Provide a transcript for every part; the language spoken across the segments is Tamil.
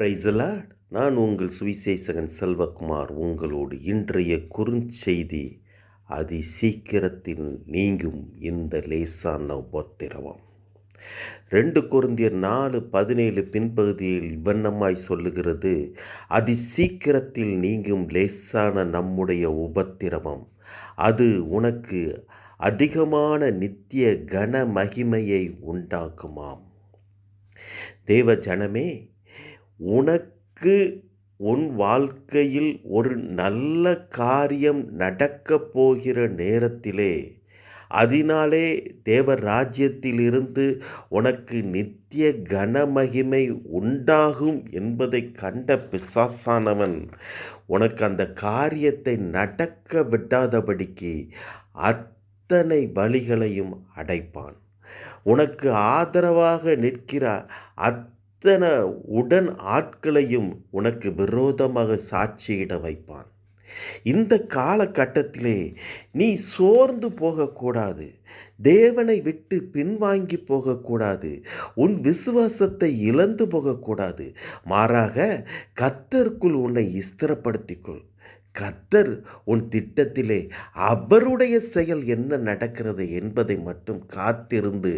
பிரைசலாட் நான் உங்கள் சுவிசேஷகன் செல்வகுமார். உங்களோடு இன்றைய குறுஞ்செய்தி அதி சீக்கிரத்தில் நீங்கும் இந்த லேசான உபத்திரவம். ரெண்டு குருந்தியர் நாலு பதினேழு பின்பகுதியில் இவ்வண்ணமாய் சொல்லுகிறது அதி சீக்கிரத்தில் நீங்கும் லேசான நம்முடைய உபத்திரவம். அது உனக்கு அதிகமான நித்திய கன மகிமையை உண்டாக்குமாம். தேவ ஜனமே உனக்கு உன் வாழ்க்கையில் ஒரு நல்ல காரியம் நடக்கப் போகிற நேரத்திலே அதனாலே தேவ ராஜ்யத்திலிருந்து உனக்கு நித்திய கனமகிமை உண்டாகும் என்பதை கண்ட பிசாசானவன் உனக்கு அந்த காரியத்தை நடக்க விடாதபடிக்கு அத்தனை வழிகளையும் அடைப்பான். உனக்கு ஆதரவாக நிற்கிற அத் அத்தனை உடன் ஆட்களையும் உனக்கு விரோதமாக சாட்சியிட வைப்பான். இந்த காலகட்டத்திலே நீ சோர்ந்து போகக்கூடாது. தேவனை விட்டு பின்வாங்கி போகக்கூடாது. உன் விசுவாசத்தை இழந்து போகக்கூடாது. மாறாக கத்தருக்குள் உன்னை ஸ்திரப்படுத்திக்கொள். கத்தர் உன் திட்டத்திலே அவருடைய செயல் என்ன நடக்கிறது என்பதை மட்டும் காத்திருந்து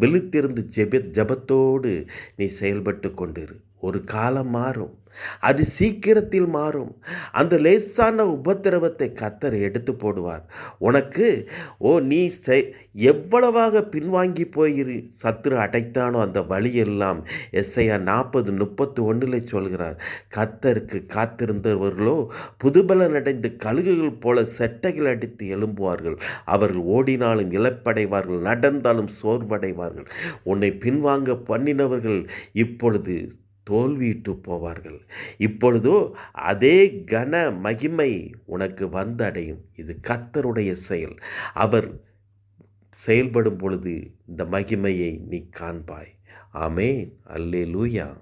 விழித்திருந்து ஜெப ஜபத்தோடு நீ செயல்பட்டு கொண்டிரு. ஒரு காலம் மாறும். அது சீக்கிரத்தில் மாறும். அந்த லேசான உபத்திரவத்தை கத்தர் எடுத்து போடுவார். உனக்கு ஓ நீ எவ்வளவாக பின்வாங்கி போயிரு? சத்துரு அடைத்தானோ அந்த வழியெல்லாம் எஸ்ஐயா நாற்பது முப்பத்து ஒன்றில் சொல்கிறார். கத்தருக்கு காத்திருந்தவர்களோ புதுபலன் அடைந்து கழுகுகள் போல செட்டைகள் அடித்து எழும்புவார்கள். அவர்கள் ஓடினாலும் இழப்படைவார்கள் நடந்தாலும் சோர்வடைவார்கள். உன்னை பின்வாங்க பண்ணினவர்கள் இப்பொழுது தோல்வியிட்டு போவார்கள். இப்பொழுதோ அதே கன மகிமை உனக்கு வந்தடையும். இது கத்தருடைய செயல். அவர் செயல்படும் பொழுது இந்த மகிமையை நீ காண்பாய். ஆமேன். அல்லே லூயா